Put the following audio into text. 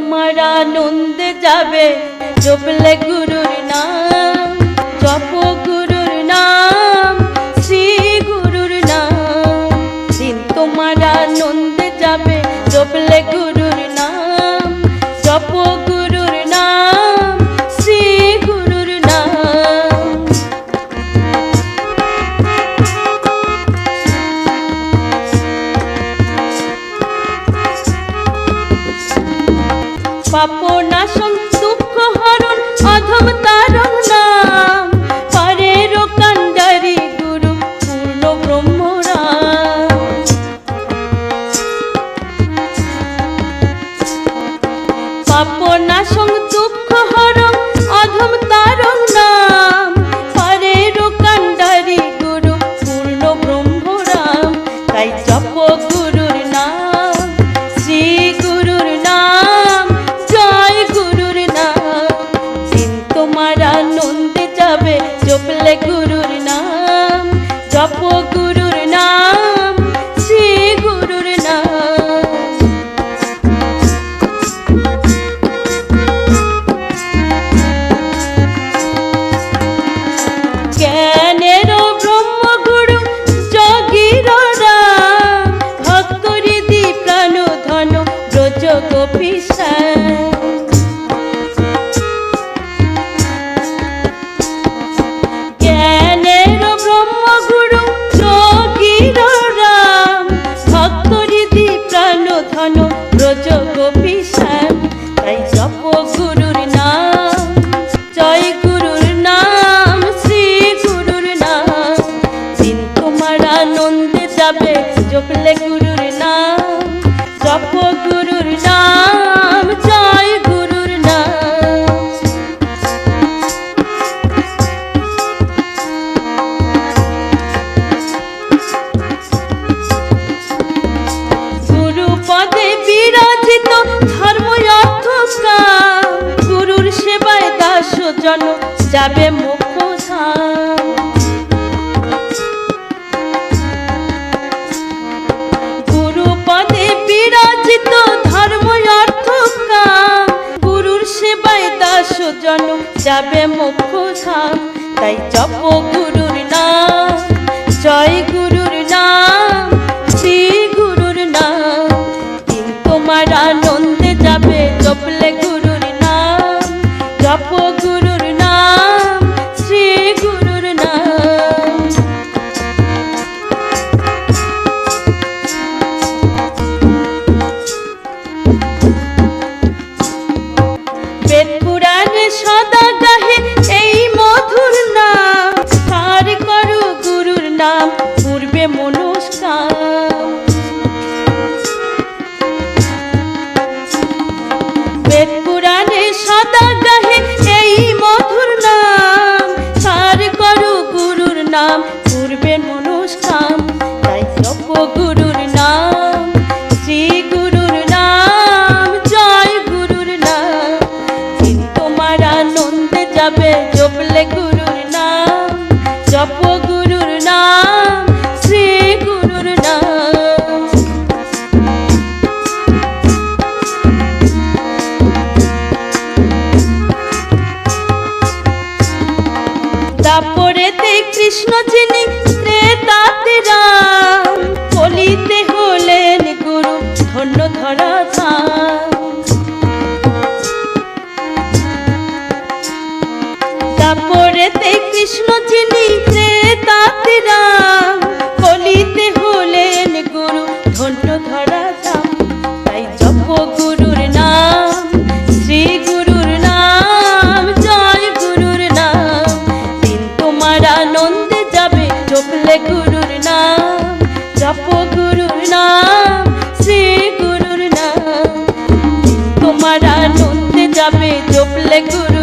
তোমার আনন্দ যাবে জপলে গুরুর নাম জপ পাপনাশন দুঃখ হরণ, অধম তারং নাম। পরের কান্দারি গুরু পূর্ণ ব্রহ্মরাম। পাপনাশং দুঃখ হরং অধম তারং নাম। জপলে গুরুর নাম, জপ গুরুর নাম, শ্রী গুরুর নাম। জ্ঞানের ব্রহ্মগুরু যোগীর রাম, ভক্তরিদি প্রাণ ধন ব্রজ গোপীশা গুরুর নাম, জপ গুরুর নাম, জয় গুরুর নাম। গুরু পদে বিরাজিত ধর্ম অর্থ গুরুর সেবায় দাস জন যাবে মুখ দাস জন যাবে মুখ ধাম তাই জপ গুরুর নাম, জয় গুরুর নাম, শ্রী গুরুর নাম। দিন তোমার সদা গাহে এই মধুর নাম। তার করু গুরুর নাম পূর্বে মনস্কাম কৃষ্ণ যিনি ত্রেতাতে রাম কলিতে হলেন গুরু ধন্য ধরা তারপরেতে কৃষ্ণ যিনি ত্রেতাতে রাম গুরুর নাম